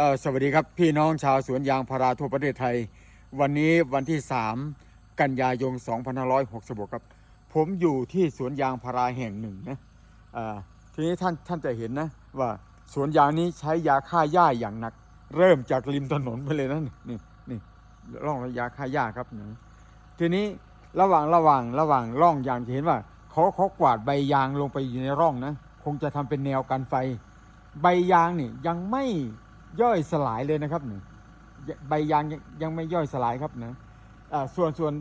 เออสวัสดีครับพี่น้องชาวสวนยางพาราทั่วประเทศไทย วันนี้วันที่ 3 กันยายน2566ครับ ผมอยู่ที่สวนยางพาราแห่งหนึ่งนะทีนี้ท่านท่านจะเห็นนะว่าสวนยางนี้ใช้ยาฆ่าหญ้าอย่างหนัก เริ่มจากริมถนนไปเลยนะนี่นี่ร่องยาฆ่าหญ้าครับนะทีนี้ระหว่างระหว่างระหว่างร่องยางจะเห็นว่าเขาเขากวาดใบยางลงไปอยู่ในร่องนะคงจะทำเป็นแนวกันไฟ ใบยางนี่ยังไม่ ย่อยสลายเลยนะครับนี่ใบยางยังไม่ย่อยสลายครับนะอ่าส่วนส่วน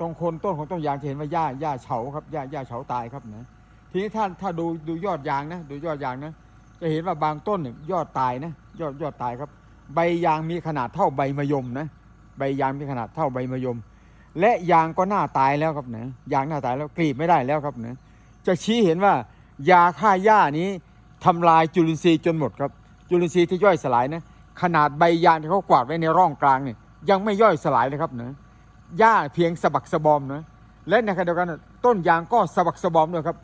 ตรงโคนต้นของต้นยางจะเห็นว่าหญ้าหญ้าเฉาครับหญ้าหญ้าเฉาตายครับนะทีนี้ถ้าถ้าดูดูยอดยางนะดูยอดยางนะ จะเห็นว่าบางต้นเนี่ยยอดตายนะยอดยอดตายครับ ใบยางมีขนาดเท่าใบมะยมนะใบยางมีขนาดเท่าใบมะยม และยางก็หน้าตายแล้วครับนะยางหน้าตายแล้วกรีดไม่ได้แล้วครับนะจะชี้เห็นว่ายาฆ่าหญ้านี้ทำลายจุลินทรีย์จนหมดครับ จุลินทรีย์ที่ย่อยสลายนะขนาดใบยางที่เขากวาดไว้ในร่องกลางเนี่ยยังไม่ย่อยสลายเลยครับเนะหญ้าเพียงสะบักสะบอมนะและในขณะเดียวกันต้นยางก็สะบักสะบอมด้วยครับ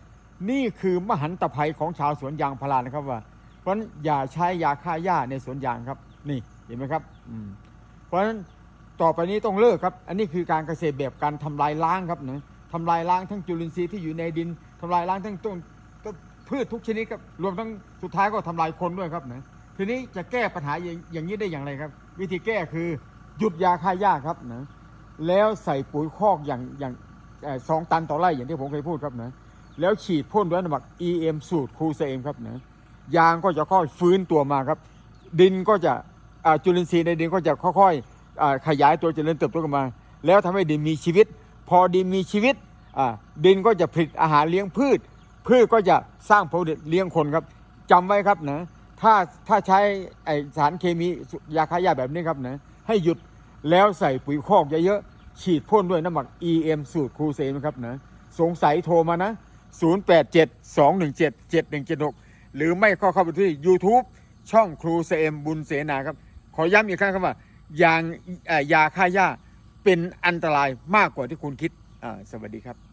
นี่คือมหันตภัยของชาวสวนยางพารานะครับว่า เพราะฉะนั้นอย่าใช้ยาฆ่าหญ้าในสวนยางครับ นี่เห็นไหมครับอืมเพราะฉะนั้นต่อไปนี้ต้องเลิกครับ อันนี้คือการเกษตรแบบการทำลายล้างครับเนะทำลายล้างทั้งจุลินทรีย์ที่อยู่ในดินทำลายล้างทั้งต้นต้น พืชทุกชนิดครับรวมทั้งสุดท้ายก็ทำลายคนด้วยครับนะทีนี้จะแก้ปัญหาอย่างนี้ได้อย่างไรครับ วิธีแก้คือหยุดยาฆ่าหญ้าครับนะแล้วใส่ปุ๋ยคอกอย่างอย่างสองตันต่อไร่อย่างที่ผมเคยพูดครับนะแล้วฉีดพ่นด้วยน้ำหมัก EM สูตรคูเซมครับนะยางก็จะค่อยฟื้นตัวมาครับ ดินก็จะจุลินทรีย์ในดินก็จะค่อยๆขยายตัวเจริญเติบโตขึ้นมา แล้วทำให้ดินมีชีวิต พอดินมีชีวิตดินก็จะผลิตอาหารเลี้ยงพืช พืชก็จะสร้างผลิตเลี้ยงคนครับจำไว้ครับนะถ้าถ้าใช้ไอสารเคมียาฆ่าหญ้าแบบนี้ครับนะให้หยุดแล้วใส่ปุ๋ยคอกเยอะๆฉีดพ่นด้วยน้ำหมัก EM สูตรครูเซมครับนะสงสัยโทรมานะ 0872177176 หรือไม่ก็เข้าไปที่ YouTube ช่องครูเซมบุญเสนาครับ ขอย้ำอีกครั้งครับว่ายางยาฆ่าหญ้าเป็นอันตรายมากกว่าที่คุณคิดสวัสดีครับ